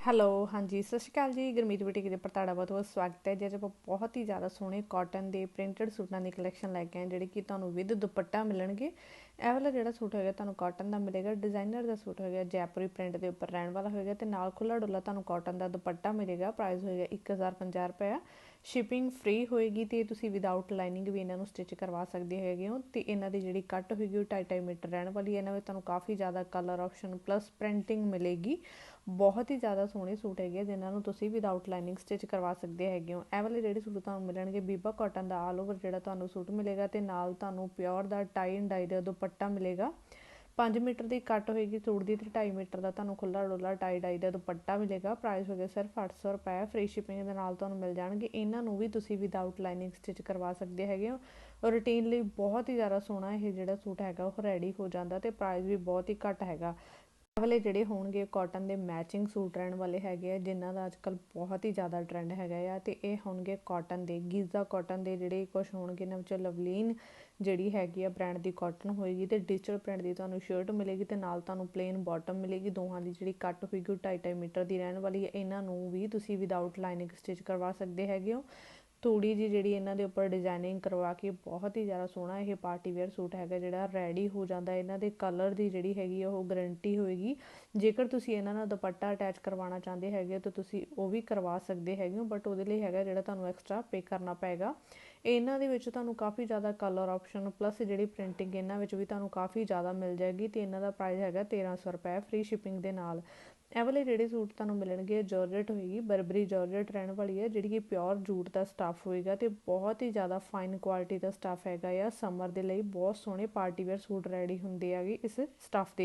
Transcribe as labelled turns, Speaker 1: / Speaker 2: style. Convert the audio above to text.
Speaker 1: Hello, ਹਾਂਜੀ, ਸਤਿ ਸ਼੍ਰੀ ਅਕਾਲ ਜੀ। ਗੁਰਮੀਤ ਬੁਟੀਕ ਦੇ ਪਰ ਤੁਹਾਡਾ ਬਹੁਤ ਬਹੁਤ ਸਵਾਗਤ ਹੈ। ਜਿਹਦੇ ਆਪਾਂ ਬਹੁਤ ਹੀ ਜ਼ਿਆਦਾ ਸੋਹਣੇ ਕਾਟਨ ਦੇ ਪ੍ਰਿੰਟਡ ਸੂਟਾਂ ਦੀ ਕਲੈਕਸ਼ਨ ਲੈ ਕੇ ਆਏ ਜਿਹੜੇ ਕਿ ਤੁਹਾਨੂੰ ਵਿਦ ਦੁਪੱਟਾ ਮਿਲਣਗੇ। ਇਹ ਵਾਲਾ ਜਿਹੜਾ ਸੂਟ ਹੋਏਗਾ ਤੁਹਾਨੂੰ ਕਾਟਨ ਦਾ ਮਿਲੇਗਾ। ਡਿਜ਼ਾਈਨਰ ਦਾ ਸੂਟ ਹੋਏਗਾ ਜੈਪੁਰੀ ਪ੍ਰਿੰਟ ਦੇ ਉੱਪਰ ਰਹਿਣ ਵਾਲਾ ਹੋਏਗਾ ਤੇ ਨਾਲ ਖੁੱਲਾ ਡੁੱਲਾ ਤੁਹਾਨੂੰ ਕਾਟਨ ਦਾ ਦੁਪੱਟਾ ਮਿਲੇਗਾ। ਪ੍ਰਾਈਸ ਹੋਏਗਾ 1050 ਰੁਪਏ ਸ਼ਿਪਿੰਗ ਫ੍ਰੀ ਹੋਏਗੀ ਤੇ ਤੁਸੀਂ ਵਿਦਆਊਟ ਲਾਈਨਿੰਗ ਵੀ ਇਹਨਾਂ ਨੂੰ ਸਟਿਚ ਕਰਵਾ ਸਕਦੇ ਹੈਗੇ ਹੋ ਤੇ ਇਹਨਾਂ ਦੀ ਜਿਹੜੀ ਕੱਟ ਹੋਏਗੀ ਉਹ 2.5 ਮੀਟਰ ਰਹਿਣ ਵਾਲੀ ਹੈ। ਇਹਨਾਂ ਵਿੱਚ ਤੁਹਾਨੂੰ ਕਾਫੀ ਜ਼ਿਆਦਾ ਕਲਰ ਆਪਸ਼ਨ ਪਲੱਸ ਪ੍ਰਿੰਟਿੰਗ ਮਿਲੇਗੀ। ਬਹੁਤ ਹੀ ਜ਼ਿਆਦਾ ਸੋਹਣੇ ਸੂਟ ਹੈਗੇ ਜਿਨ੍ਹਾਂ ਨੂੰ ਤੁਸੀਂ ਵਿਦਆਊਟ ਲਾਈਨਿੰਗ ਸਟਿਚ ਕਰਵਾ ਸਕਦੇ ਹੈਗੇ ਹੋ। ਇਹ ਵਾਲੇ ਜਿਹੜੇ ਸੂਟ ਤੁਹਾਨੂੰ ਮਿਲਣਗੇ, ਬੀਬਾ ਕਾਟਨ ਦਾ ਆਲ ਓਵਰ ਜਿਹੜਾ ਤੁਹਾਨੂੰ ਸੂਟ ਮਿਲੇਗਾ ਤੇ ਨਾਲ ਤੁਹਾਨੂੰ ਪਿਓਰ ਦਾ ਟਾਈ ਐਂਡ ਡਾਈ ਦਾ ਦੁਪੱਟਾ ਮਿਲੇਗਾ। 5 ਮੀਟਰ ਦੀ ਕੱਟ ਹੋਏਗੀ ਸੂਟ ਦੀ ਤੇ 2.5 ਮੀਟਰ ਦਾ ਤੁਹਾਨੂੰ ਖੁੱਲਾ ਡੋਲਾ ਟਾਈ ਡਾਈ ਦਾ ਦੁਪੱਟਾ ਮਿਲੇਗਾ। ਪ੍ਰਾਈਸ ਹੋਏਗਾ ਸਿਰਫ 800 ਰੁਪਏ ਫ੍ਰੀ ਸ਼ਿਪਿੰਗ ਦੇ ਨਾਲ ਤੁਹਾਨੂੰ ਮਿਲ ਜਾਣਗੇ। ਇਹਨਾਂ ਨੂੰ ਵੀ ਤੁਸੀਂ ਵਿਦਆਊਟ ਲਾਈਨਿੰਗ ਸਟਿਚ ਕਰਵਾ ਸਕਦੇ ਹੈਗੇ ਹੋ। ਰੂਟੀਨ ਲਈ ਬਹੁਤ ਹੀ ਜ਼ਿਆਦਾ ਸੋਹਣਾ ਇਹ ਜਿਹੜਾ ਸੂਟ ਹੈਗਾ, ਉਹ ਰੈਡੀ ਹੋ ਜਾਂਦਾ ਤੇ ਪ੍ਰਾਈਸ ਵੀ ਬਹੁਤ ਹੀ ਘੱਟ ਹੈਗਾ। ਵਾਲੇ ਜਿਹੜੇ ਹੋਣਗੇ ਕਾਟਨ ਦੇ ਮੈਚਿੰਗ ਸੂਟ ਰਹਿਣ ਵਾਲੇ ਹੈਗੇ ਆ, ਜਿਨ੍ਹਾਂ ਦਾ ਅੱਜਕੱਲ ਬਹੁਤ ਹੀ ਜ਼ਿਆਦਾ ਟ੍ਰੈਂਡ ਹੈਗਾ ਆ, ਤੇ ਇਹ ਹੋਣਗੇ ਕਾਟਨ ਦੇ ਗੀਜ਼ਾ ਕਾਟਨ ਦੇ ਜਿਹੜੇ ਕੁਝ ਹੋਣਗੇ ਇਹਨਾਂ ਵਿੱਚੋਂ ਲਵਲੀਨ ਜਿਹੜੀ ਹੈਗੀ ਆ ਬ੍ਰਾਂਡ ਦੀ ਕਾਟਨ ਹੋਏਗੀ ਤੇ ਡਿਜੀਟਲ ਪ੍ਰਿੰਟ ਦੀ ਤੁਹਾਨੂੰ ਸ਼ਰਟ ਮਿਲੇਗੀ ਤੇ ਨਾਲ ਤੁਹਾਨੂੰ ਪਲੇਨ ਬਾਟਮ ਮਿਲੇਗੀ, ਦੋਹਾਂ ਦੀ ਜਿਹੜੀ ਕੱਟ ਹੋਏਗੀ 2.5 ਮੀਟਰ ਦੀ ਰਹਿਣ ਵਾਲੀ ਹੈ, ਇਹਨਾਂ ਨੂੰ ਵੀ ਤੁਸੀਂ ਵਿਦਆਊਟ ਲਾਈਨਿੰਗ ਸਟਿਚ ਕਰਵਾ ਸਕਦੇ ਹੈਗੇ ਹੋ। ਥੋੜੀ ਜੀ ਜਿਹੜੀ ਇਹਨਾਂ ਦੇ ਉੱਪਰ ਡਿਜ਼ਾਈਨਿੰਗ ਕਰਵਾ ਕੇ ਬਹੁਤ ਹੀ ਜ਼ਿਆਦਾ ਸੋਹਣਾ ਇਹ ਪਾਰਟੀ ਵੇਅਰ ਸੂਟ ਹੈਗਾ ਜਿਹੜਾ ਰੈਡੀ ਹੋ ਜਾਂਦਾ, ਇਹਨਾਂ ਦੇ ਕਲਰ ਦੀ ਜਿਹੜੀ ਹੈਗੀ ਆ ਉਹ ਗਰੰਟੀ ਹੋਏਗੀ। ਜੇਕਰ ਤੁਸੀਂ ਇਹਨਾਂ ਨਾਲ ਦੁਪੱਟਾ ਅਟੈਚ ਕਰਵਾਉਣਾ ਚਾਹੁੰਦੇ ਹੈਗੇ ਤਾਂ ਤੁਸੀਂ ਉਹ ਵੀ ਕਰਵਾ ਸਕਦੇ ਹੈਗੇ ਹੋ ਬਟ ਉਹਦੇ ਲਈ ਹੈਗਾ ਜਿਹੜਾ ਤੁਹਾਨੂੰ ਐਕਸਟਰਾ ਪੇ ਕਰਨਾ ਪਏਗਾ। ਇਹਨਾਂ ਦੇ ਵਿੱਚ ਤੁਹਾਨੂੰ ਕਾਫੀ ਜ਼ਿਆਦਾ ਕਲਰ ਆਪਸ਼ਨ ਪਲੱਸ ਜਿਹੜੀ ਪ੍ਰਿੰਟਿੰਗ ਇਹਨਾਂ ਵਿੱਚ ਵੀ ਤੁਹਾਨੂੰ ਕਾਫੀ ਜ਼ਿਆਦਾ ਮਿਲ ਜਾਏਗੀ ਤੇ ਇਹਨਾਂ ਦਾ ਪ੍ਰਾਈਸ ਹੈਗਾ 1300 ਰੁਪਏ ਫ੍ਰੀ ਸ਼ਿਪਿੰਗ ਦੇ ਨਾਲ। ਇਹ ਵਾਲੇ ਜਿਹੜੇ ਸੂਟ ਤੁਹਾਨੂੰ ਮਿਲਣਗੇ ਜਾਰਜਟ ਹੋਏਗੀ, ਬਰਬਰੀ ਜਾਰਜਟ ਰਹਿਣ ਵਾਲੀ ਹੈ, ਜਿਹੜੀ ਕਿ ਪਿਓਰ ਜੂਟ ਦਾ ਸਟਾਫ ਹੋਏਗਾ ਤੇ ਬਹੁਤ ਹੀ ਜ਼ਿਆਦਾ ਫਾਈਨ ਕੁਆਲਿਟੀ ਦਾ ਸਟਾਫ ਹੈਗਾ ਆ। ਸਮਰ ਦੇ ਲਈ ਬਹੁਤ ਸੋਹਣੇ ਪਾਰਟੀ ਵੇਅਰ ਸੂਟ ਰੈਡੀ ਹੁੰਦੇ ਆਗੇ ਇਸ ਸਟਾਫ ਦੇ